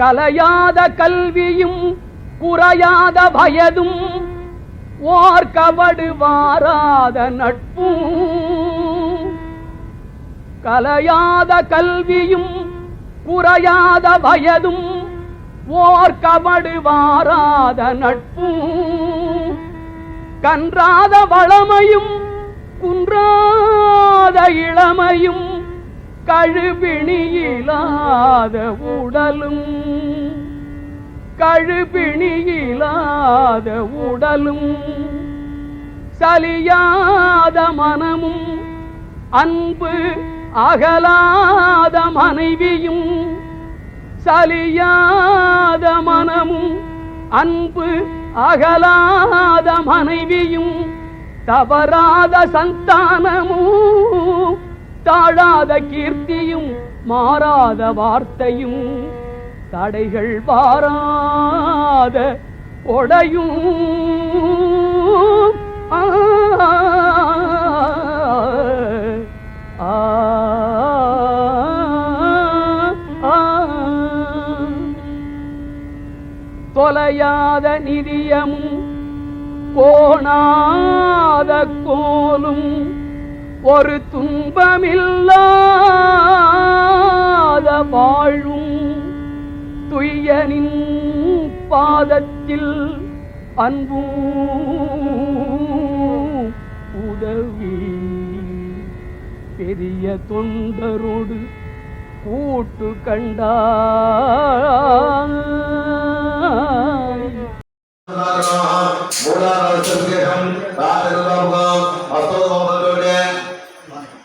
கலையாத கல்வியும் குறையாத வயதும் ஓர் வாராத நட்பும். கலையாத கல்வியும் குறையாத வயதும் ஓர் வாராத நட்பும். கன்றாத வளமையும் குன்றாத இளமையும் கழுபிணியிலாத உடலும் கழுபிணியிலாத உடலும் சலியாத மனமும் அன்பு அகலாத மனைவியும் சலியாத மனமும் அன்பு அகலாத மனைவியும் தவறாத சந்தானமும் தாழாத கீர்த்தியும் மாறாத வார்த்தையும் தடைகள் வாராத கொடையும். தொலையாத நிதியமும் கோணாத கோலும் ஒரு துன்பமில்லாத வாழும் துய்யனின் பாதத்தில் அன்பும் உதவி. பெரிய தொண்டரோடு கூட்டு கண்டாய் மூலாதாரம் ராஜகுலம் அஸ்தோமங்களுடைய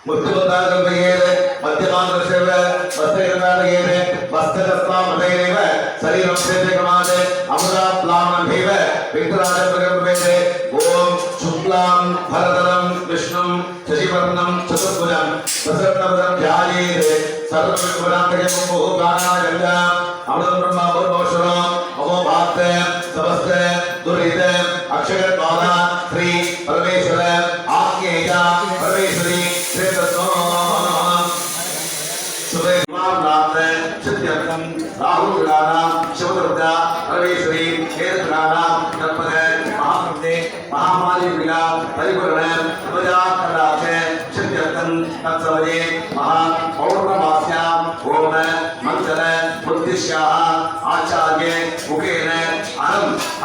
முத்துமந்தாகம்பையேது மத்தியமாந்திரசேவ மஸ்தகநாதகேது மஸ்தகஸ்தாமதேவ சரீரம் சேதகமாது அமுதாப்லாமேவ விக்ராஜபிரகம்பேது ஓம் சுக்லாம் பரதரம் விஷ்ணும் சசிவர்ணம் சதுர்புஜம் பிரசன்னபதம் தியாயேது சர்வவிகுணாந்தகம் முகானாகங்கா அமிர்தம் பிரம்மா பரமோஷரம் அமோ பாத்த சமஸ்த துரித அக்ஷய பாலா ஸ்ரீ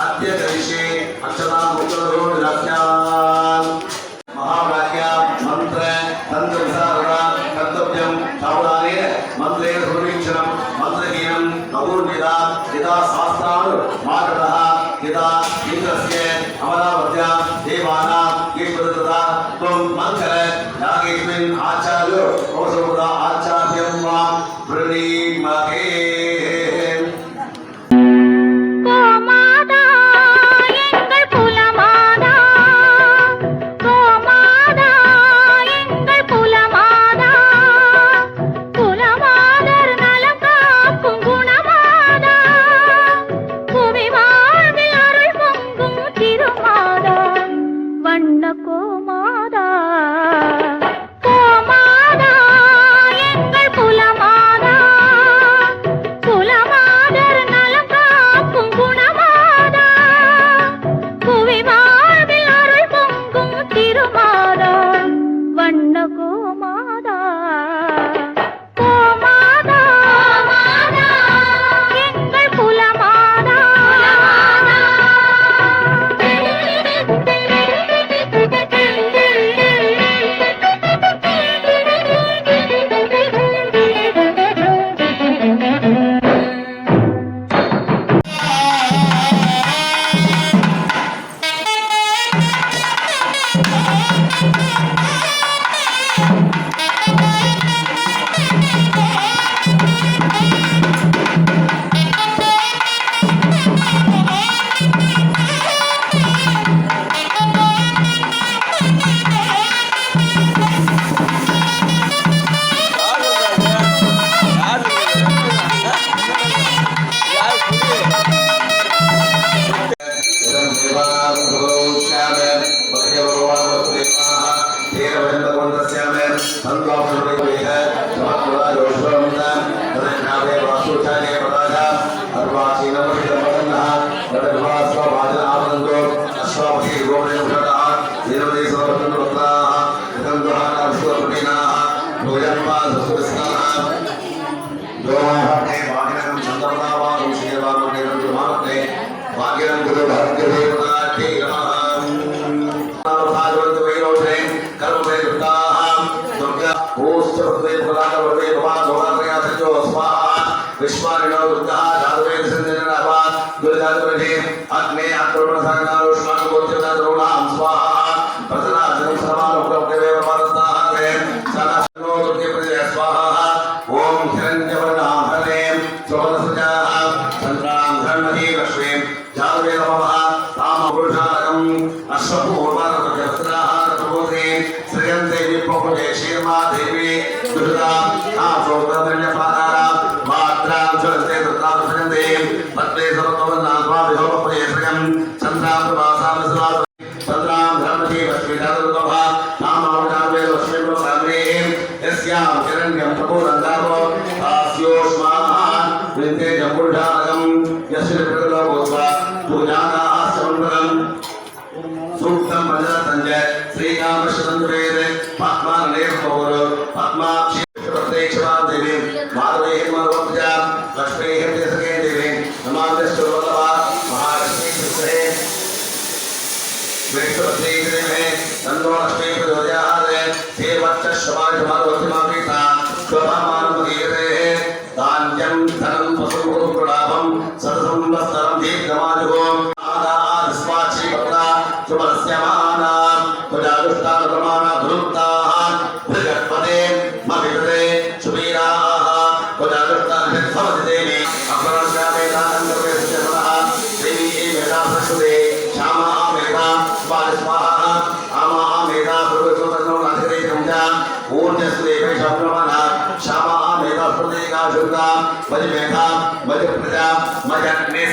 అత్యదర్శే అక్షరాలు నిరస్యా தேவவந்தகொண்டஸ்யாம ধারণা ইয়াসির ध्रुवना क्षमा मेधा स्मृति का शुद्धा मज मेधा मज प्रजा मज अग्नि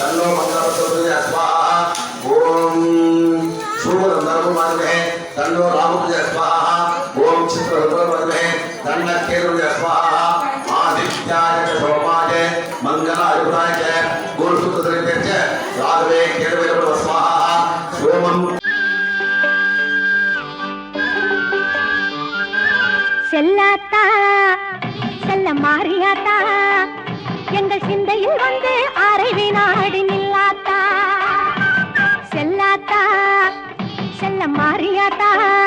தன்னோ மங்களபத்தோடு அஸ்வா ஓம் சூரந்தரவு மருமே தன்னோ ராமுடைய அஸ்வா ஓம் சித்திரந்தர மருமே தன்ன கேருடைய அஸ்வா ஆதித்யாய சோமாய மங்கள அருணாய கோல்சுத்திரை பேச்ச ராகவே கேருவே அஸ்வா சோமம் செல்லாத்தா செல்ல மாறியாத்தா எங்கள் சிந்தையில் வந்து हरियाता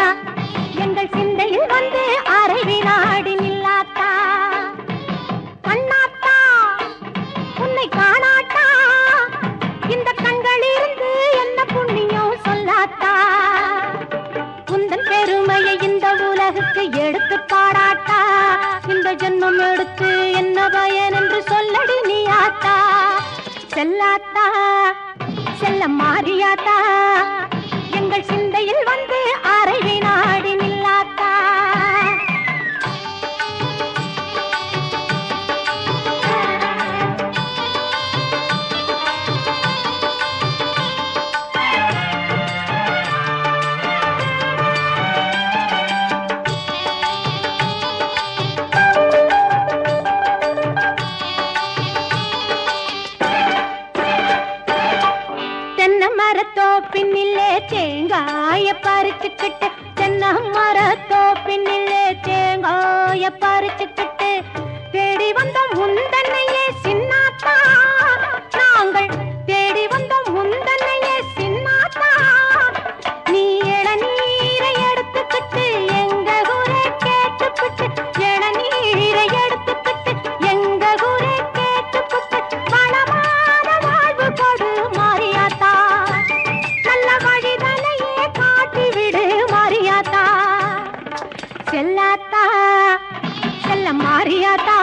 செல்ல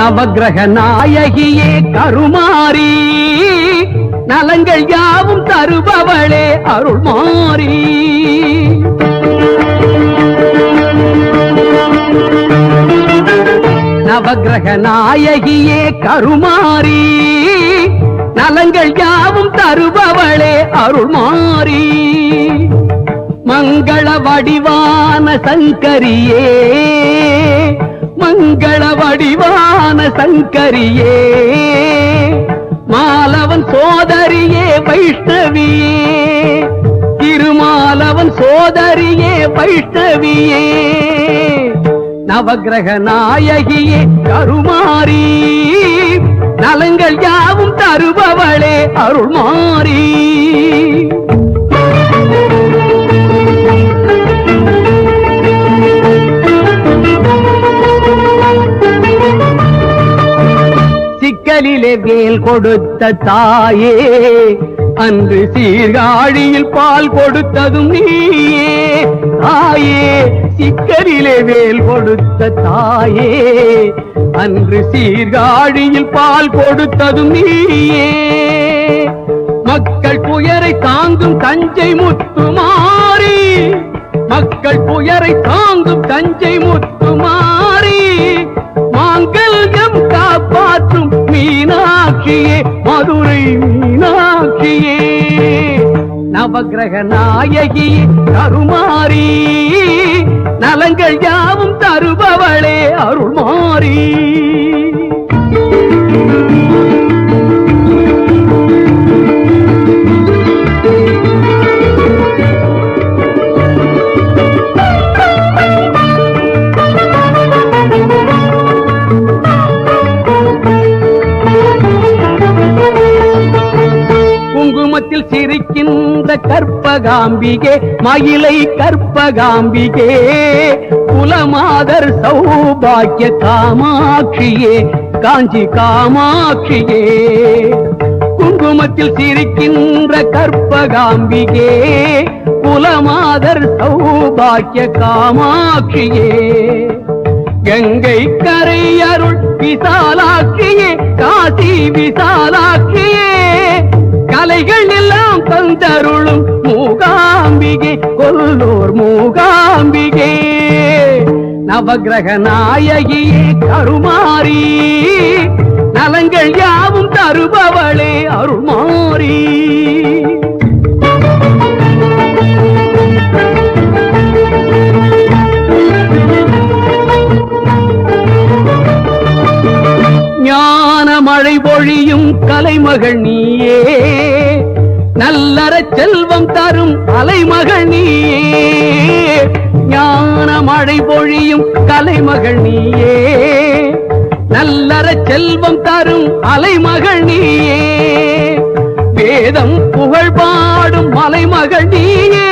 நவகிரக நாயகியே கருமாரி நலங்கள் யாவும் தருபவளே அருள் மாறி நவகிரக நாயகியே கருமாரி நலங்கள் யாவும் தருபவளே அருள் மாறி மங்கள வடிவான சங்கரியே மங்கள வடிவான சங்கரியே. மாலவன் சோதரியே வைஷ்ணவியே திருமாலவன் சோதரியே வைஷ்ணவியே. நவகிரக நாயகியே கருமாரி. நலங்கள் யாவும் தருபவளே அருள்மாரி சிக்கலிலே வேல் கொடுத்த தாயே அன்று சீர்காழியில் பால் கொடுத்ததும் நீயே. தாயே சிக்கரிலே வேல் கொடுத்த தாயே அன்று சீர்காழியில் பால் கொடுத்ததும் நீயே. மக்கள் புயரை தாங்கும் தஞ்சை முத்துமாரி மக்கள் புயரை தாங்கும் தஞ்சை முத்துமாரி மாங்கல்யம் காப்பாற்றும் மீனாட்சியே மதுரை மீனாட்சியே. நவகிரக நாயகி கருமாரி நலங்கள் யாவும் தருபவளே அருள்மாரி கற்பகாம்பிகே மயிலை கற்பகாம்பிகே. குலமாதர் சௌபாக்கிய காமாட்சியே காஞ்சி காமாட்சியே. குங்குமத்தில் சிரிக்கின்ற கற்பகாம்பிகே குலமாதர் சௌபாக்கிய காமாட்சியே. கங்கை கரை அருள் விசாலாட்சியே காசி விசாலாட்சியே. கலைகள் எல்லாம் தந்தருளும் மூகாம்பிகை கொல்லூர் மூகாம்பிகே. நவகிரக நாயகியே கருமாரி நலங்கள் யாவும் தருபவளே அருள்மாரி ஞான மழை பொழியும் கலைமகள் நீயே. நல்லற செல்வம் தரும் அலைமகள் நீயே ஞான மழை பொழியும் கலைமகள் நீயே நல்லற செல்வம் தரும் அலைமகள் நீயே வேதம் புகழ் பாடும் மலைமகள் நீயே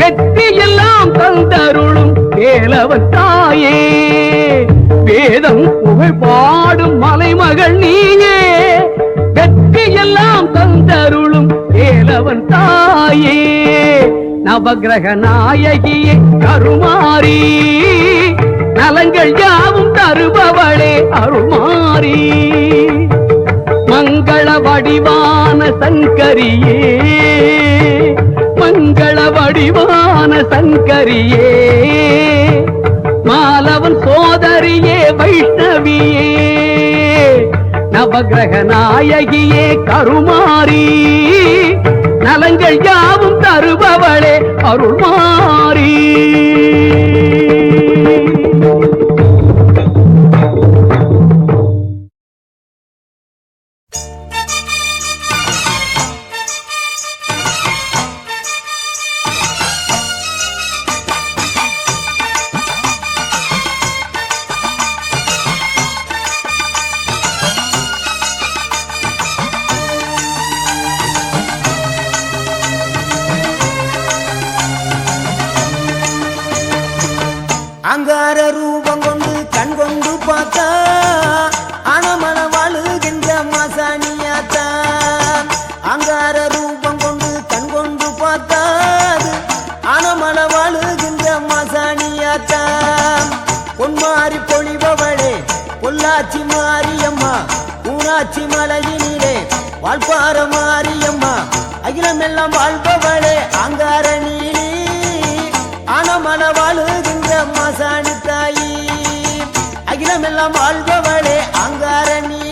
வெற்றி எல்லாம் தந்தருளும் கேளவன் தாயே. வேதம் புகழ் பாடும் மலைமகள் நீயே வெற்றி எல்லாம் தந்தருளும் ஆண்டவன் தாயே நவகிரக நாயகியே கருமாரி நலங்கள் யாவும் தருபவளே அருமாரி மங்கள வடிவான சங்கரியே மங்கள வடிவான சங்கரியே. மாலவன் சோதரியே வைஷ்ணவியே நவகிரக நாயகியே கருமாரி நலங்கள் யாவும் தருபவளே அருள்மாறி. மீனாட்சி மலையினிலே. வாழ்வார மாரியம்மா அகிலம் எல்லாம் வாழ்பவளே அங்கார நீலி ஆனமன வாழுகின்ற மசாணி தாயி. அகிலம் எல்லாம் வாழ்பவளே அங்கார நீ.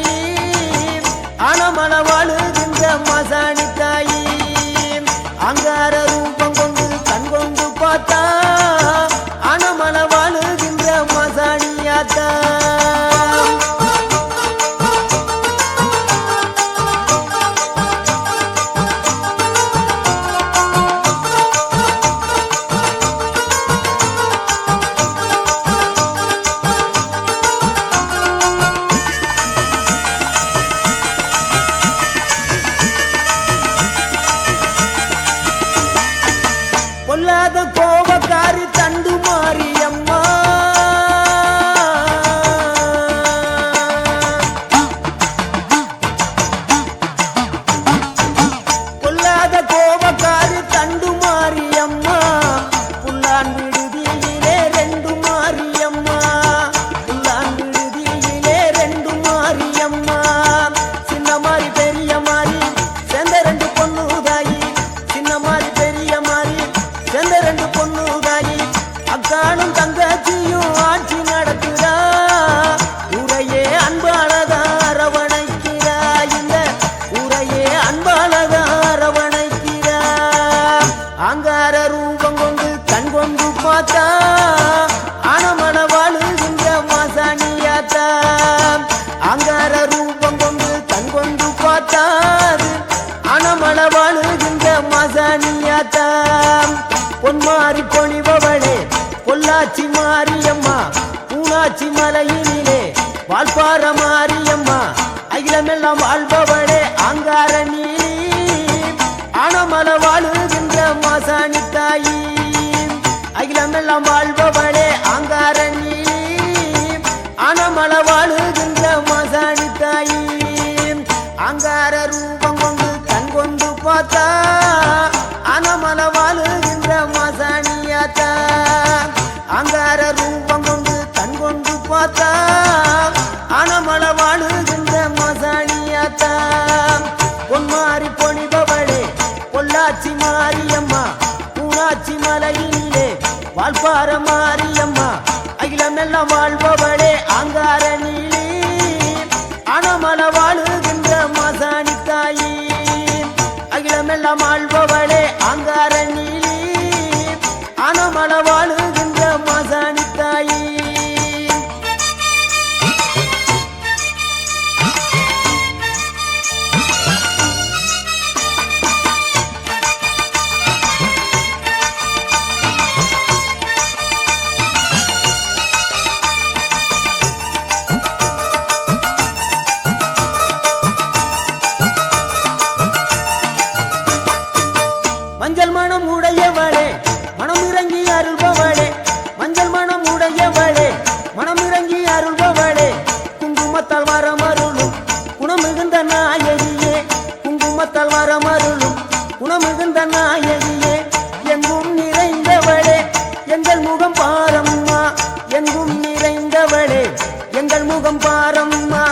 எங்கள் முகம் பாரம்மா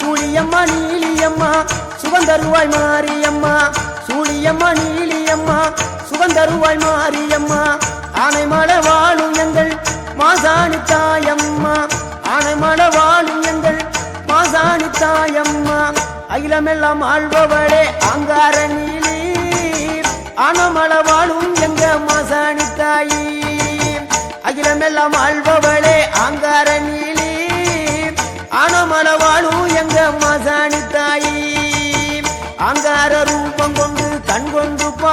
சூழியம்மா நீலியம்மா. சுகந்தருவாய் மாரியம்மா. சூழியம்மா நீலியம்மா. சுகந்தருவாய் மாரியம்மா. ஆனை ஆனைமலை வாழும் எங்கள் மாசாணி தாயம்மா. ஆனை ஆனைமலை வாழும் எங்கள் மாசாணி தாயம்மா. அகிலமெல்லாம் ஆழ்பவளே அங்கார நீலி ஆனமள வாழும் எங்க மாசாணி தாயி அகிலமெல்லாம் ஆள்பவளே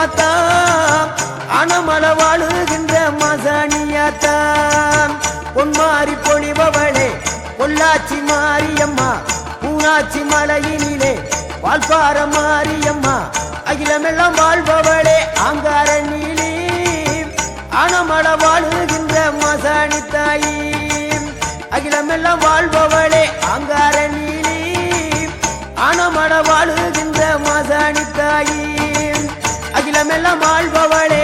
கொண்டு அணமல வாழுகின்ற மசானியாத்தா பொன்மாரி பொழிபவளே பொள்ளாச்சி மாரியம்மா பூனாச்சி மலையினிலே வால்பார மாரியம்மா அகிலமெல்லாம் வாழ்பவளே ஆங்கார நீலி. அணமல வாழுகின்ற மசாணி தாயி அகிலமெல்லாம் வாழ்பவளே ஆங்கார நீலி. அணமட வாழுகின்ற அகிலமெல்லாம்